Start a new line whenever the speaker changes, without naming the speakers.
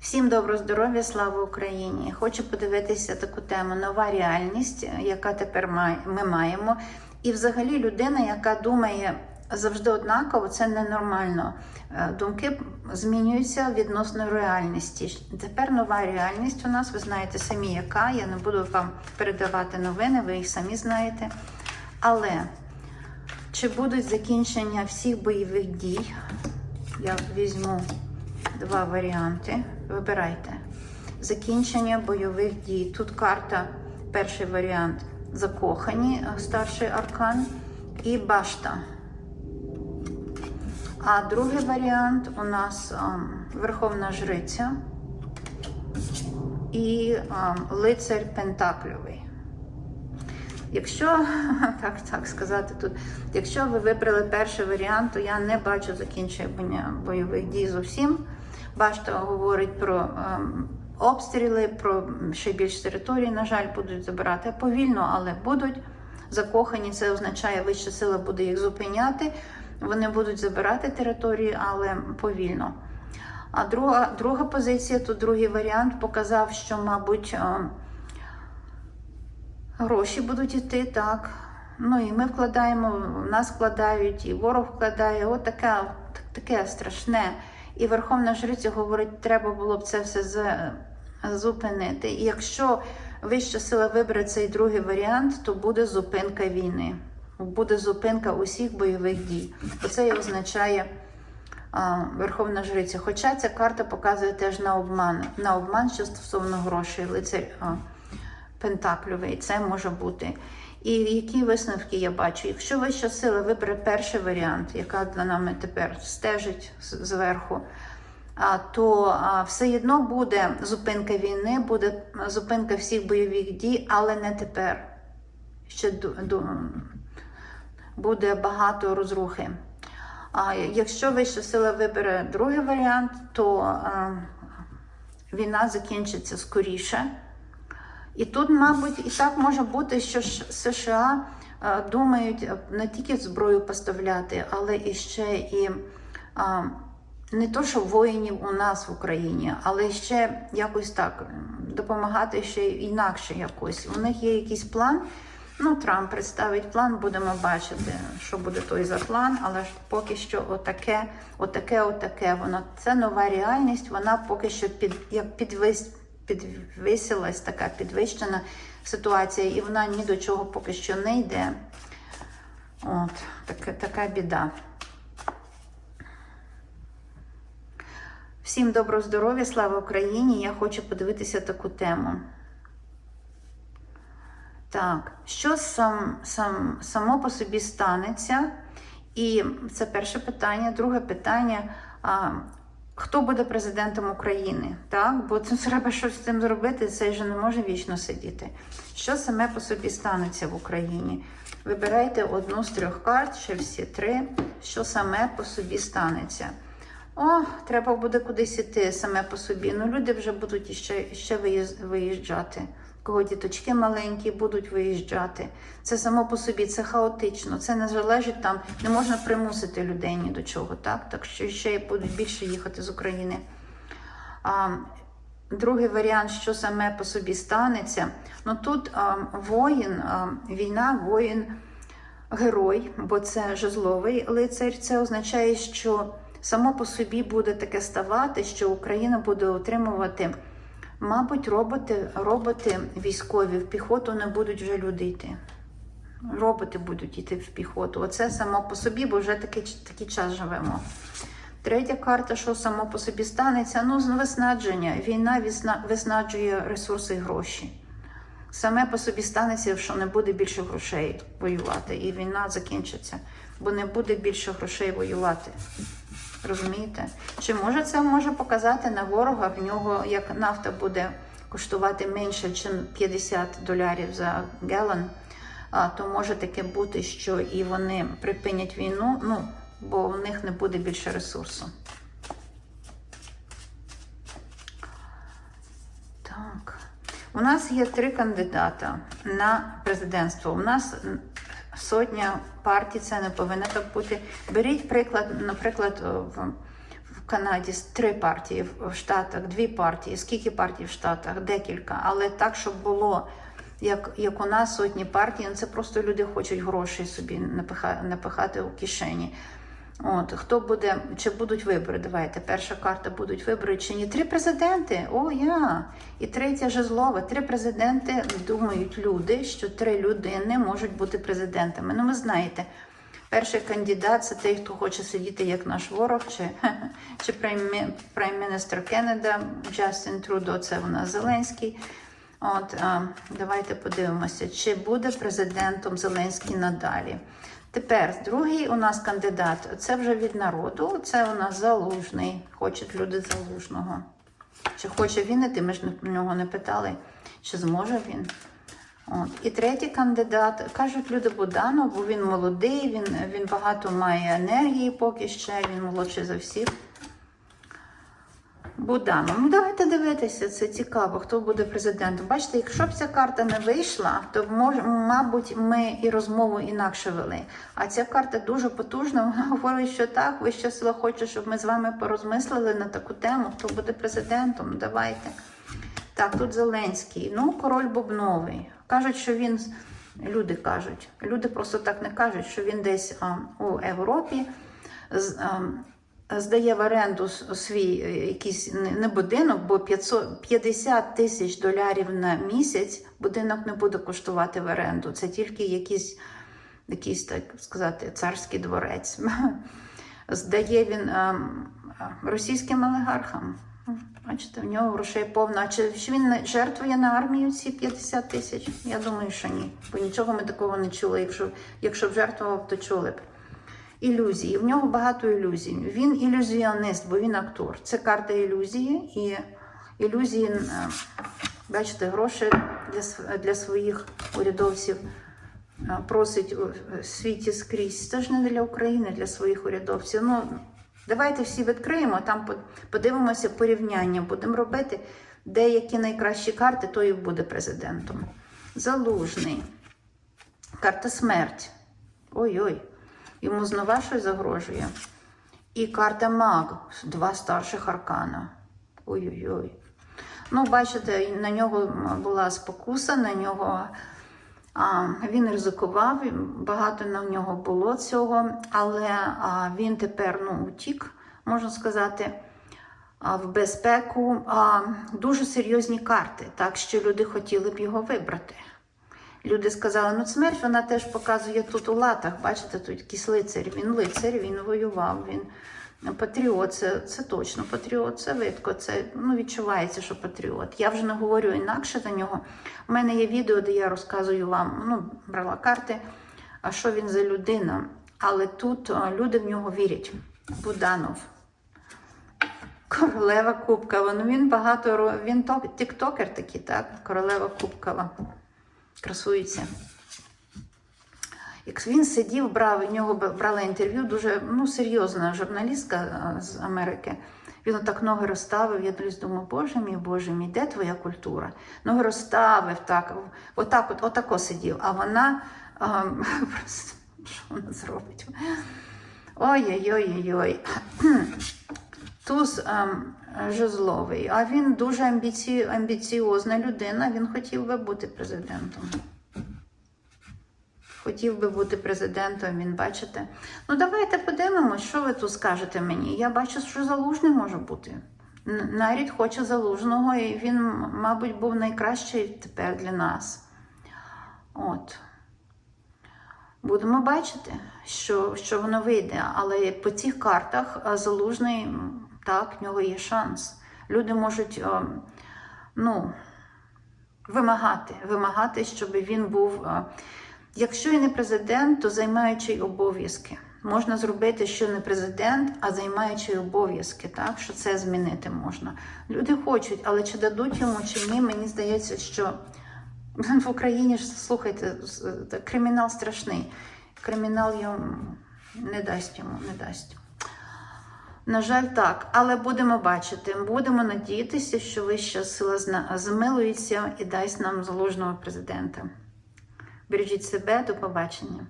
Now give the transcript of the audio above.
Всім доброго здоров'я, слава Україні! Хочу подивитися таку тему нова реальність, яка тепер ми маємо. І взагалі людина, яка думає завжди однаково, це ненормально. Е, Думки змінюються відносно реальності. Тепер нова реальність у нас, ви знаєте самі, яка. Я не буду вам передавати новини, ви їх самі знаєте. Але чи будуть закінчення всіх бойових дій? Я візьму два варіанти. Вибирайте. Закінчення бойових дій. Тут карта, перший варіант закохані, е, старший аркан, і башта. А другий варіант у нас ем, Верховна Жриця і ем, лицар Пентакльовий. Якщо так, так сказати тут, якщо ви вибрали перший варіант, то я не бачу закінчення бойових дій зовсім. Башта говорить про ем, обстріли, про ще більш території, на жаль, будуть забирати повільно, але будуть. Закохані, це означає, вища сила буде їх зупиняти. Вони будуть забирати території, але повільно. А друга, друга позиція, тут другий варіант показав, що, мабуть, ем, Гроші будуть йти, так. Ну і ми вкладаємо, нас вкладають, і ворог вкладає. От таке, таке страшне. І Верховна Жриця говорить, треба було б це все зупинити. І якщо вища сила вибере цей другий варіант, то буде зупинка війни. Буде зупинка усіх бойових дій. Оце і означає а, Верховна Жриця. Хоча ця карта показує теж на обман, на обман, що стосовно грошей, лицар а, Пентакльовий, це може бути. І які висновки я бачу? Якщо вища сила вибере перший варіант, яка за нами тепер стежить зверху, то все одно буде зупинка війни, буде зупинка всіх бойових дій, але не тепер. Ще буде багато розрухи. А якщо вища сила вибере другий варіант, то війна закінчиться скоріше. І тут, мабуть, і так може бути, що США е, думають е, не тільки зброю поставляти, але і ще і не то, що воїнів у нас в Україні, але ще якось так допомагати ще інакше якось. У них є якийсь план. Ну, Трамп представить план, будемо бачити, що буде той за план, але ж поки що отаке, отаке, отаке. Воно це нова реальність. Вона поки що під як підвис, підвисилась, така підвищена ситуація, і вона ні до чого поки що не йде. От, така, така біда. Всім доброго здоров'я, слава Україні! Я хочу подивитися таку тему. Так, що сам, сам, само по собі станеться? І це перше питання. Друге питання. А, хто буде президентом України? Так, бо це треба щось з цим зробити, це вже не може вічно сидіти. Що саме по собі станеться в Україні? Вибирайте одну з трьох карт, ще всі три. Що саме по собі станеться? О, треба буде кудись іти саме по собі. Ну, люди вже будуть іще, ще виїз- виїжджати. Кого діточки маленькі будуть виїжджати. Це само по собі, це хаотично, це не залежить там, не можна примусити людей ні до чого, так? Так що ще будуть більше їхати з України. А, другий варіант, що саме по собі станеться. Ну тут а, воїн, а, війна, воїн, герой, бо це жезловий лицар. Це означає, що само по собі буде таке ставати, що Україна буде отримувати, мабуть, роботи, роботи військові в піхоту не будуть вже люди йти. Роботи будуть йти в піхоту. Оце само по собі, бо вже такий, такий час живемо. Третя карта, що само по собі станеться, ну, з виснаження. Війна виснаджує ресурси і гроші. Саме по собі станеться, що не буде більше грошей воювати, і війна закінчиться, бо не буде більше грошей воювати. Розумієте? Чи може це може показати на ворога в нього, як нафта буде коштувати менше, ніж 50 доларів за гелон, то може таке бути, що і вони припинять війну, ну, бо в них не буде більше ресурсу. Так. У нас є три кандидата на президентство. У нас сотня партій, це не повинно так бути. Беріть приклад, наприклад, в, в Канаді три партії в Штатах, дві партії. Скільки партій в Штатах? Декілька. Але так, щоб було як, як у нас сотні партій, ну це просто люди хочуть гроші собі напиха, напихати у кишені. От, хто буде, чи будуть вибори? Давайте, перша карта будуть вибори чи ні. Три президенти. О, я. І третя жезлова. Три президенти думають люди, що три людини можуть бути президентами. Ну, ви знаєте, перший кандидат це той, хто хоче сидіти як наш ворог, чи, чи прайм-міністр Кеннеда, Джастін Трудо, це у нас Зеленський. От, а, давайте подивимося, чи буде президентом Зеленський надалі. Тепер другий у нас кандидат. Це вже від народу. Це у нас залужний. Хочуть люди залужного. Чи хоче він іти? Ми ж в нього не питали, чи зможе він. От. І третій кандидат, кажуть люди Буданов, бо він молодий, він, він багато має енергії поки ще, він молодший за всіх. Буданов. Ну давайте дивитися, це цікаво, хто буде президентом. Бачите, якщо б ця карта не вийшла, то мож, мабуть, ми і розмову інакше вели. А ця карта дуже потужна. Вона говорить, що так, вища сила хоче, щоб ми з вами порозмислили на таку тему, хто буде президентом. Давайте. Так, тут Зеленський. Ну, король Бубновий. Кажуть, що він. Люди кажуть, люди просто так не кажуть, що він десь а, у Європі з- а, здає в оренду свій е, якийсь не- будинок, бо 500, 50 тисяч долярів на місяць будинок не буде коштувати в оренду. Це тільки якийсь, якийсь так сказати, царський дворець. Здає він ем, російським олігархам. Бачите, в нього грошей повно. А чи він жертвує на армію ці 50 тисяч? Я думаю, що ні. Бо нічого ми такого не чули. Якщо, якщо б жертвував, то чули б. Ілюзії. В нього багато ілюзій. Він ілюзіонист, бо він актор. Це карта ілюзії і ілюзії, е, бачите, гроші для, для своїх урядовців е, просить у світі скрізь. Це ж не для України, для своїх урядовців. Ну, давайте всі відкриємо, там подивимося порівняння. Будемо робити деякі найкращі карти, то і буде президентом. Залужний. Карта смерть. Ой-ой. Йому знову щось загрожує. І карта маг, два старших аркана. Ой-ой-ой. Ну, бачите, на нього була спокуса, на нього а, він ризикував, багато на нього було цього, але а, він тепер ну, утік, можна сказати, а, в безпеку. А, дуже серйозні карти, так що люди хотіли б його вибрати. Люди сказали, ну смерть вона теж показує тут у латах. Бачите, тут якийсь лицар. Він лицар, він воював, він патріот. Це, це точно патріот, це видко, це ну, відчувається, що патріот. Я вже не говорю інакше за нього. У мене є відео, де я розказую вам, ну, брала карти, а що він за людина. Але тут люди в нього вірять. Буданов. Королева Кубкова. Ну він багато він тіктокер такий, так? Королева Кубкова красується. Як він сидів, брав, в нього брала інтерв'ю, дуже ну, серйозна журналістка з Америки. Він отак ноги розставив. Я десь думаю, боже мій, боже мій, де твоя культура? Ноги розставив так, отак, от, отако сидів. А вона а, просто що вона зробить? Ой-ой-ой-ой. Туз ем, жезловий, а він дуже амбіці... амбіціозна людина. Він хотів би бути президентом. Хотів би бути президентом, він бачите. Ну, давайте подивимось, що ви тут скажете мені. Я бачу, що залужний може бути. Н- Нарід хоче залужного, і він, мабуть, був найкращий тепер для нас. От. Будемо бачити, що, що воно вийде. Але по цих картах залужний, м, так, в нього є шанс. Люди можуть о, ну, вимагати, вимагати, щоб він був. а, Якщо і не президент, то займаючий обов'язки. Можна зробити, що не президент, а займаючий обов'язки, так що це змінити можна. Люди хочуть, але чи дадуть йому, чи ні, мені здається, що в Україні ж слухайте, кримінал страшний. Кримінал йому не дасть йому, не дасть. На жаль, так, але будемо бачити, будемо надіятися, що вища сила замилується і дасть нам заложного президента. Бережіть себе, до побачення.